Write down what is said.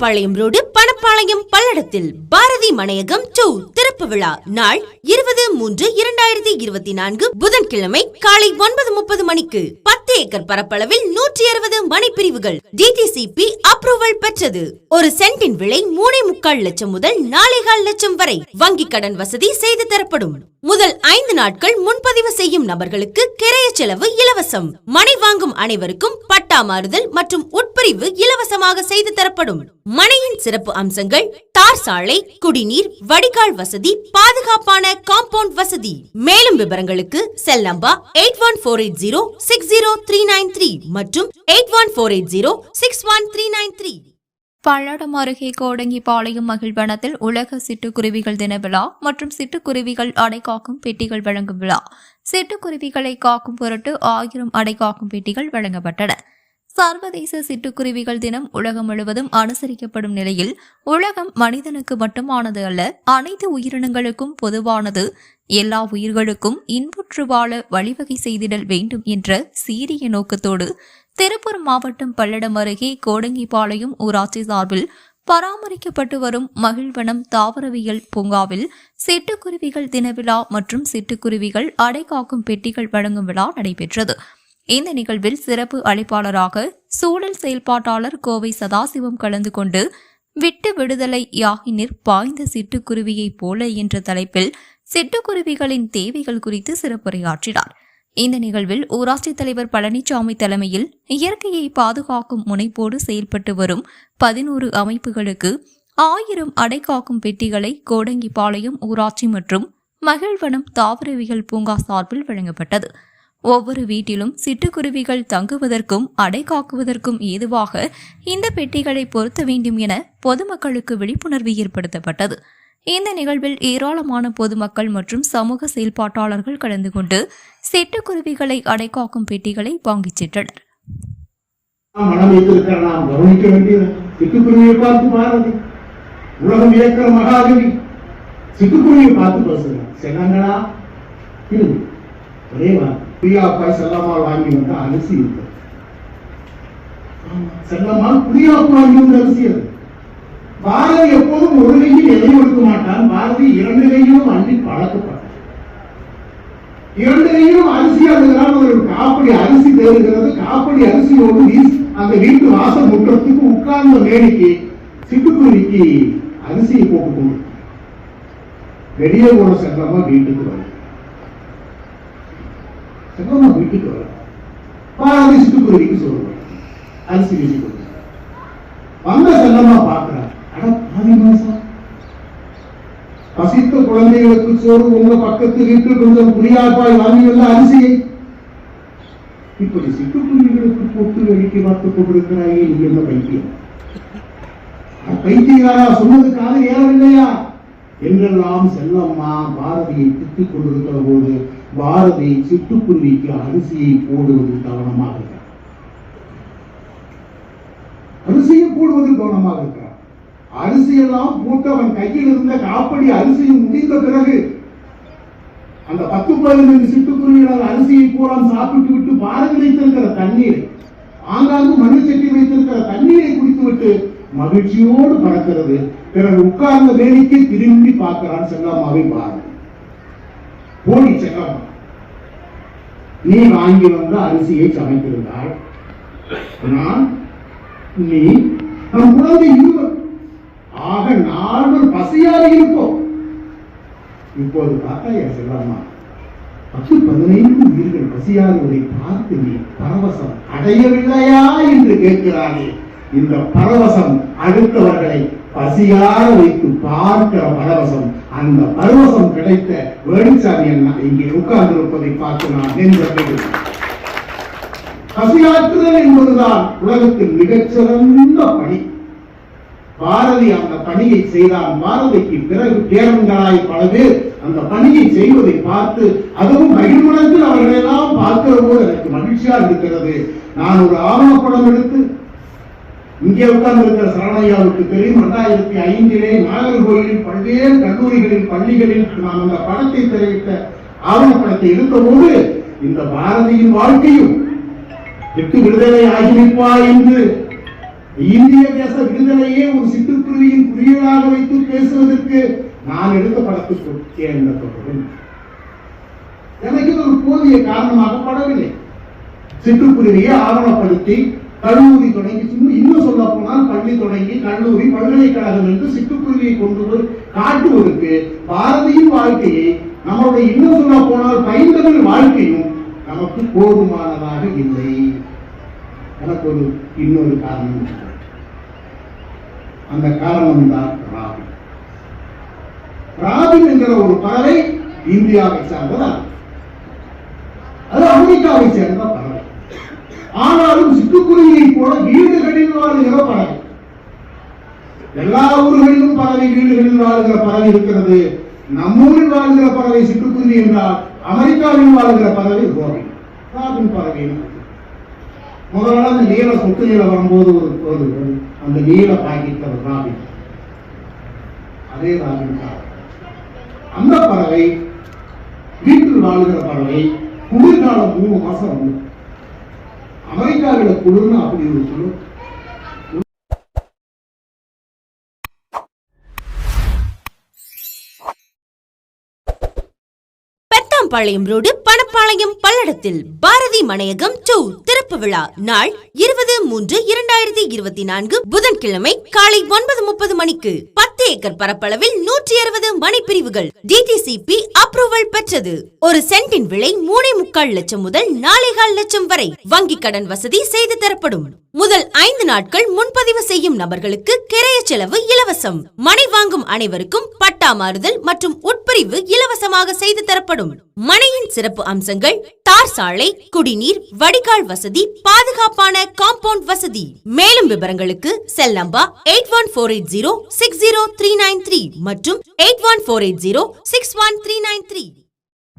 Rajapalayam road Panapalayam பல்லடத்தில் Bharathi மனையகம் two திறப்பு விழா நாள் இருபது மூன்று இரண்டாயிரத்தி இருபத்தி நான்கு புதன்கிழமை காலை ஒன்பது முப்பது மணிக்கு. பத்து ஏக்கர் பரப்பளவில் நூற்றி அறுபது மனைப்பிரிவுகள் டிடிசிபி அப்ரூவல் பெற்றது. ஒரு சென்டின் விலை மூணே முக்கால் லட்சம் முதல் நாலேகால் லட்சம் வரை வங்கி கடன் வசதி செய்து தரப்படும். முதல் ஐந்து நாட்கள் முன்பதிவு செய்யும் நபர்களுக்கு கிரை செலவு இலவசம். மனை வாங்கும் அனைவருக்கும் பட்டா மாறுதல் மற்றும் உட்பிரிவு இலவசமாக செய்து தரப்படும். மனையின் சிறப்பு அம்சங்கள் தார் சாலை குடிநீர் வடிகால் வசதி பாதுகாப்பான காம்பவுண்ட் வசதி. மேலும் விவரங்களுக்கு cell number eight one four eight zero six zero three nine three மற்றும் eight one four eight zero six one three nine three. Palladam அருகே கோடங்கிபாளையம் மகிழ்வனத்தில் உலக சிட்டுக்குருவிகள் தின விழா மற்றும் சிட்டுக்குருவிகள் அடைக்காக்கும் பெட்டிகள் வழங்கும் விழா. சிட்டுக்குருவிகளை காக்கும் பொருட்டு ஆயிரம் அடைகாக்கும் பெட்டிகள் வழங்கப்பட்டன. சர்வதேச சிட்டுக்குருவிகள் தினம் உலகம் முழுவதும் அனுசரிக்கப்படும் நிலையில் உலகம் மனிதனுக்கு மட்டுமானது அல்ல அனைத்து உயிரினங்களுக்கும் பொதுவானது. எல்லா உயிர்களுக்கும் இன்புற்று வாழ வழிவகை செய்திடல் வேண்டும் என்ற சீரிய நோக்கத்தோடு திருப்பூர் மாவட்டம் பல்லடம் அருகே கோடங்கிபாளையம் ஊராட்சி சார்பில் பராமரிக்கப்பட்டு வரும் மகிழ்வனம் தாவரவியல் பூங்காவில் சிட்டுக்குருவிகள் தின விழா மற்றும் சிட்டுக்குருவிகள் அடைகாக்கும் பெட்டிகள் வழங்கும் விழா நடைபெற்றது. இந்த நிகழ்வில் சிறப்பு அழைப்பாளராக சூழல் செயல்பாட்டாளர் கோவை சதாசிவம் கலந்து கொண்டு விட்டு விடுதலை யாகினிர் பாய்ந்த சிட்டுக்குருவியைப் போல என்ற தலைப்பில் சிட்டுக்குருவிகளின் தேவைகள் குறித்து சிறப்புரையாற்றினார். இந்த நிகழ்வில் ஊராட்சி தலைவர் பழனிசாமி தலைமையில் இயற்கையை பாதுகாக்கும் முனைப்போடு செயல்பட்டு வரும் பதினோரு அமைப்புகளுக்கு ஆயிரம் அடைக்காக்கும் பெட்டிகளை கோடங்கிபாளையம் ஊராட்சி மற்றும் மகிழ்வனம் தாவரவியல் பூங்கா சார்பில் வழங்கப்பட்டது. ஒவ்வொரு வீட்டிலும் சிட்டுக்குருவிகள் தங்குவதற்கும் அடை காக்குவதற்கும் ஏதுவாக இந்த பெட்டிகளை பொருத்த வேண்டும் என பொதுமக்களுக்கு விழிப்புணர்வு ஏற்படுத்தப்பட்டது. இந்த நிகழ்வில் ஏராளமான பொதுமக்கள் மற்றும் சமூக செயல்பாட்டாளர்கள் கலந்து கொண்டு சிட்டுக்குருவிகளை அடைக்காக்கும் பெட்டிகளை வாங்கிச் சென்றனர். மனம் வைத்திருக்கிற நாம் கவனிக்க வேண்டியது சிட்டுக்குருவியை பார்த்து பாரதி உலகம் இயக்கிற மகாகவி. சிட்டுக்குருவியை பார்த்து பேசுகிறேன் செல்லங்களா? இருங்க ஒரே பிரியா அப்பா செல்லம்மாள் வாங்கி வந்த அரிசி இருக்கு ஆமா, பிரியா அப்பா வாங்கி வந்த அரிசி அது. பாரதி எப்போதும் ஒரு கையில் எதையும் கொடுக்க மாட்டான். பாரதி இரண்டு கையிலும் அள்ளி பழக்கப்பட்டான். இரண்டு கையிலும் அரிசி அழுகிறான் ஒரு காப்படி அரிசி தேடுகிறது. காப்படி அரிசியோடு வீசி அந்த வீட்டு வாசல் முற்றத்துக்கு உட்கார்ந்த மேடைக்கு சிட்டுக்குருவிக்கு அரிசியை போட்டு வெளியே போன செல்லமா வீட்டுக்கு வரும். செல்லமா வீட்டுக்கு வரும். பாரதி சிட்டுக்குருவிக்கு சொல்லுவார். அரிசி வீசி கொடுத்து வந்த செல்லம்மா பார்க்கிறார் அட பாதி மாசம் பசித்த குழந்தைகளுக்கு சோறு உங்க பக்கத்து வீட்டில் கொஞ்சம் புரியாப்பாய் வாங்கி வந்த அரிசியை இப்படி சிட்டுக்குருவிகளுக்கு போட்டு வெடிக்க பார்த்துக் கொண்டிருக்கிறாயே நீ என்ன பைத்தியம்? அட பைத்தியகாரா சொன்னது காது ஏறவில்லையா? என்றெல்லாம் செல்லம்மா பாரதியை திட்டிக் கொண்டிருக்கிற போது பாரதி சிட்டுக்குருவிக்கு அரிசியை போடுவது கவனமாக இருக்கிறார் அரிசியை போடுவது கவனமாக இருக்க அரிசியெல்லாம் போட்டு அவன் கையில் இருந்த காப்படி அரிசியை முடிந்த பிறகு அந்த பத்து பதினைந்து சிட்டுக்குருவிகள் அரிசியை பூரா சாப்பிட்டு விட்டு பாரதி வைத்திருக்கிற தண்ணீர் ஆங்காங்கு மண்ணு செட்டி வைத்திருக்கிற தண்ணீரை குடித்து விட்டு மகிழ்ச்சியோடு பறக்கிறது. பிறகு உட்கார்ந்த வேலைக்கு திரும்பி பார்க்கிறான் செல்லம்மாவை பாரதி. போடி செல்லம்மா நீ வாங்கி வந்த அரிசியை சமைத்திருந்தாள் நான் நீ நம் குழந்தை இருவர் ஆக நாங்கள் பசியாக இருப்போம். இப்போது பார்த்தா என் செல்லம்மா பத்து பதினைந்து உயிர்கள் பசியாகுவதை பார்த்து நீ பரவசம் அடையவில்லையா என்று கேட்கிறானே இந்த பரவசம் அடுத்தவர்களை பசியார வைத்து பார்க்கிற பரவசம் அந்த பரவசம் கிடைத்த வேடிச்சாமி அண்ணா இங்கே உட்கார்ந்திருப்பதை பார்த்து நான் நின்று பசியாற்றுதல் என்பதுதான் உலகத்தில் மிகச்சிறந்த பணி. பாரதி அந்த பணியை செய்தான் பாரதிக்கு பிறகு பேரன்களாய் பல பேர் அந்த பணியை செய்வதை பார்த்து அதுவும் மகிழ்வுணத்தில் அவர்களெல்லாம் பார்க்கிற போது எனக்கு மகிழ்ச்சியா இருக்கிறது. நான் ஒரு ஆவணப்படம் எடுத்து இங்கே உட்கார்ந்து இருக்கிற சரணையாவுக்கு தெரியும். இரண்டாயிரத்தி ஐந்திலே நாகர்கோயிலில் பல்வேறு கல்லூரிகளில் பள்ளிகளில் நான் அந்த படத்தை தெரிவித்த ஆவணப்படத்தை எடுத்தபோது இந்த பாரதியின் வாழ்க்கையும் விட்டு விடுதலை ஆகி என்று இந்திய தேச விடுதலையே ஒரு சிட்டுக்குருவியின் குறியீடாக வைத்து பேசுவதற்கு நான் எடுத்த படத்துக்கு சேர்ந்த தொடரும் எனக்கு ஒரு போதிய காரணமாக படவில்லை. சிட்டுக்குருவியை ஆவணப்படுத்தி கல்லூரி தொடங்கி இன்னும் இன்னும் சொல்ல போனால் பள்ளி தொடங்கி கல்லூரி பல்கலைக்கழகம் என்று சிட்டுக்குருவியை கொண்டு போய் காட்டுவதற்கு பாரதியின் வாழ்க்கையை நம்மளுடைய இன்னும் சொல்ல போனால் பைந்தமிழ் வாழ்க்கையும் நமக்கு போதுமானதாக இல்லை. எனக்கு ஒரு இன்னொரு காரணம் இருக்கிறது. அந்த காரணம் தான் ராபின். ராபின் என்கிற ஒரு பறவை இந்தியாவை சார்ந்ததா அது அமெரிக்காவை சேர்ந்த பறவை. ஆனாலும் சிட்டுக்குருவியை போல வீடுகளில் வாழுகிற பறவை. எல்லா ஊர்களிலும் பறவை வீடுகளில் வாழுகிற பறவை இருக்கிறது. நம்மூரில் வாழ்கிற பறவை சிட்டுக்குருவி என்றால் அமெரிக்காவில் வாழ்கிற பறவை ரோபின். ராபின் பறவை முதல்ல அந்த நீல சொத்து நீல வரும்போது ஒரு போது அந்த நீல பாக்கெட் ராபின் அதே ராபின் அந்த பறவை வீட்டில் வாழுகிற பறவை குளிர்காலம் மூணு மாசம் வந்து அமெரிக்காவில் குளிர்னு அப்படி ஒரு சொல்லு பெத்தாம்பாளையம் ரோடு பணப்பாளையம் பல்லடத்தில் பாரதி மனையகம் டூ திறப்பு விழா. நாள் இருபது மூன்று இரண்டாயிரத்தி இருபத்தி நான்கு புதன்கிழமை காலை ஒன்பது முப்பது மணிக்கு. பத்து ஏக்கர் பரப்பளவில் நூற்றி அறுபது மனைப்பிரிவுகள் டிடிசிபி அப்ரூவல் பெற்றது. ஒரு சென்டின் விலை மூணே முக்கால் லட்சம் முதல் நாலேகால் லட்சம் வரை வங்கி கடன் வசதி செய்து தரப்படும். முதல் ஐந்து நாட்கள் முன்பதிவு செய்யும் நபர்களுக்கு கிரைய செலவு இலவசம். மனை வாங்கும் அனைவருக்கும் பட்ட மாறுதல் மற்றும் உட்பிரிவு இலவசமாக செய்து தரப்படும். மனையின் சிறப்பு அம்சங்கள் தார் சாலை குடிநீர் வடிகால் வசதி பாதுகாப்பான காம்பவுண்ட் வசதி. மேலும் விவரங்களுக்கு cell number eight one four eight zero six zero three nine three மற்றும் eight one four eight zero six one three nine three.